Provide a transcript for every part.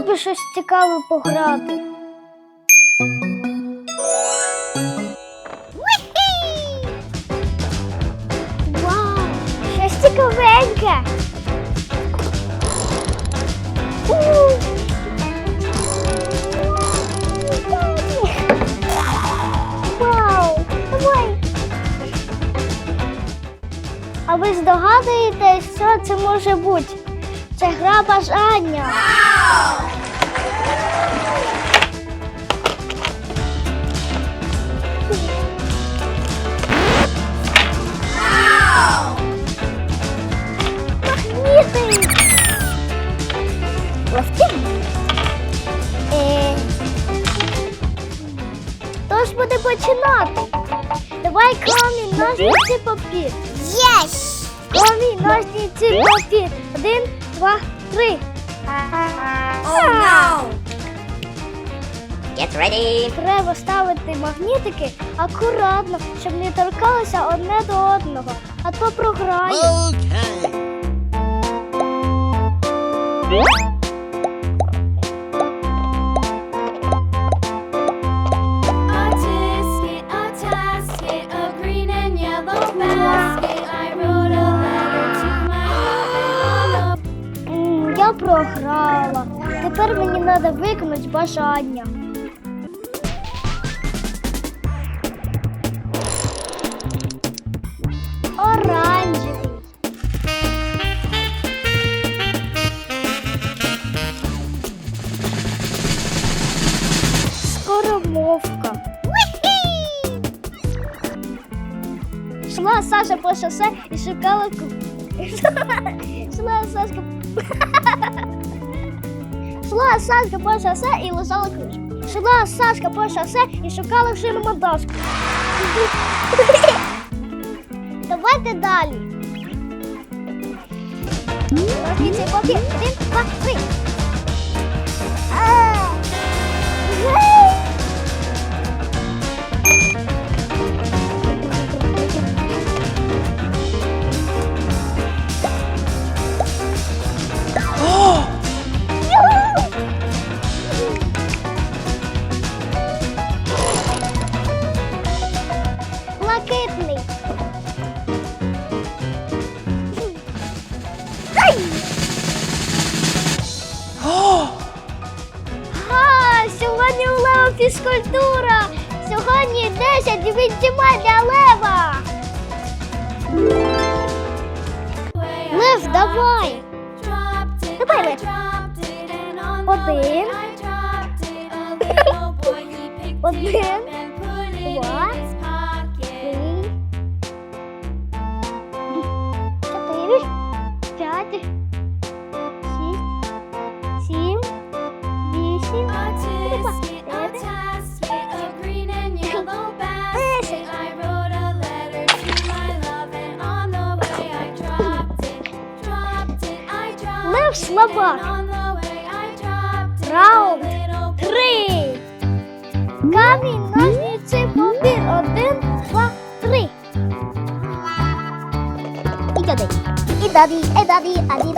От би щось цікаве пограти. Вау! Щось цікавеньке. Вау! Давай! А ви здогадуєтесь, що це може бути? Це гра бажання. Магніти! Ножниці, папір. Єс! Камінь, ножниці, папір. Один, два, три. Oh no! Get ready! Треба ставити магнітики акуратно, щоб не торкалися одне до одного, а то програє. Okay. Програла. Тепер мені треба виконати бажання. Оранжевий. Скоромовка. Шла Саша по шосе і шукала Шла Сашка Шла Сашка по шосе і лежала кружка. Шла Сашка по шосе і шукала шиному дошку. Давайте далі. Ножниці, папір. Один, два, три. Сьогодні у Лева фізкультура. Сьогодні 10 відтіма для Лева. Лев, давай. Давай, Лев. Один. way dropped it, Раунд a little boy три. Камінь, ножниці, папір. Один, два, три. І дади. І дади, і дади, а ді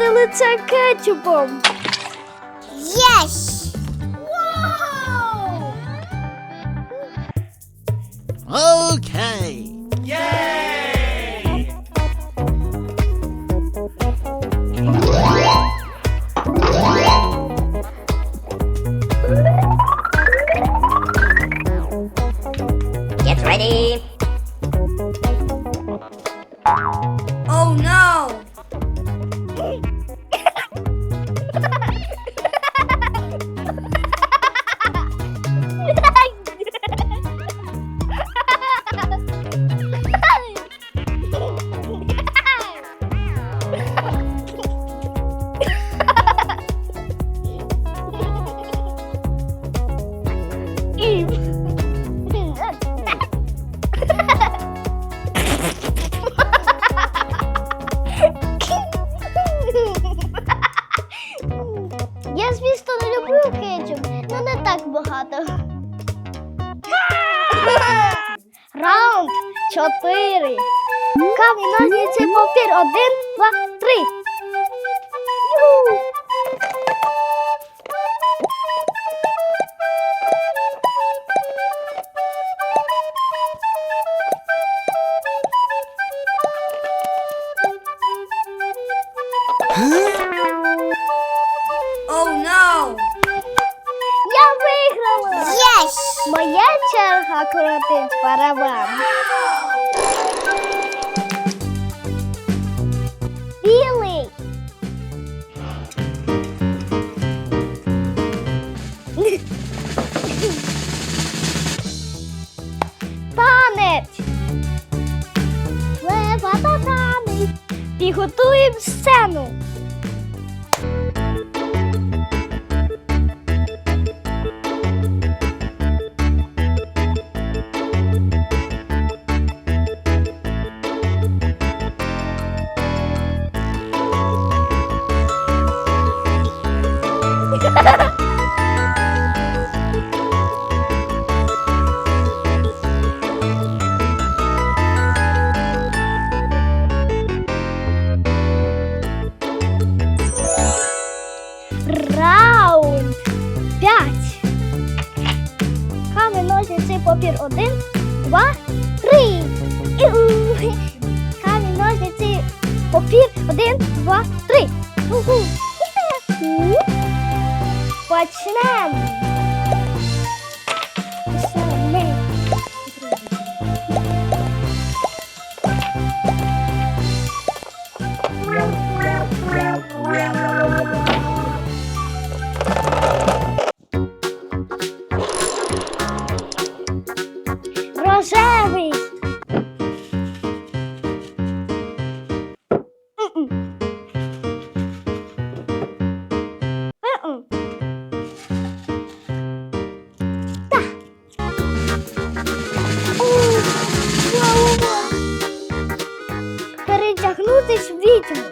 Намазати лице кетчупом. Єс! Okay. Раунд чотири. Камінь, ножниці, папір. Один, два, три. Юху! Черга крутить барабан. Білий. Танець. Лева та танець. Підготуємо сцену. Почнемо. Почнемо. Перетягнутись в відьму.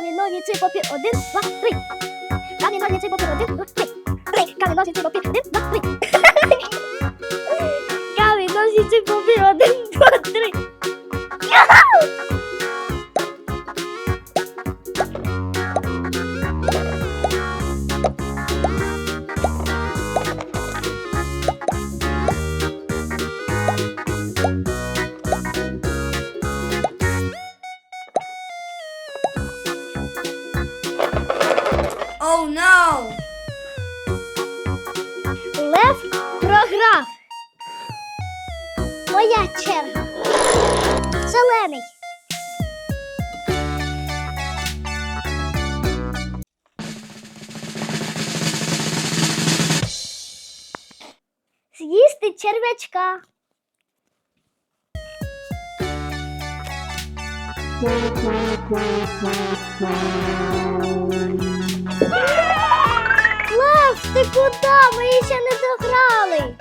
Камінь, ножниці, папір. Один, два, три. Камінь, ножниці, папір. Один, два, три. Три. Камінь, ножниці, папір. Один, два, три. Камінь, ножниці, папір. Один, два, три. Юху! Oh no! Лев програв. Моя черга. Зелений. З'їсти черв'ячка. Лев, ти куди? Ми ще не дограли.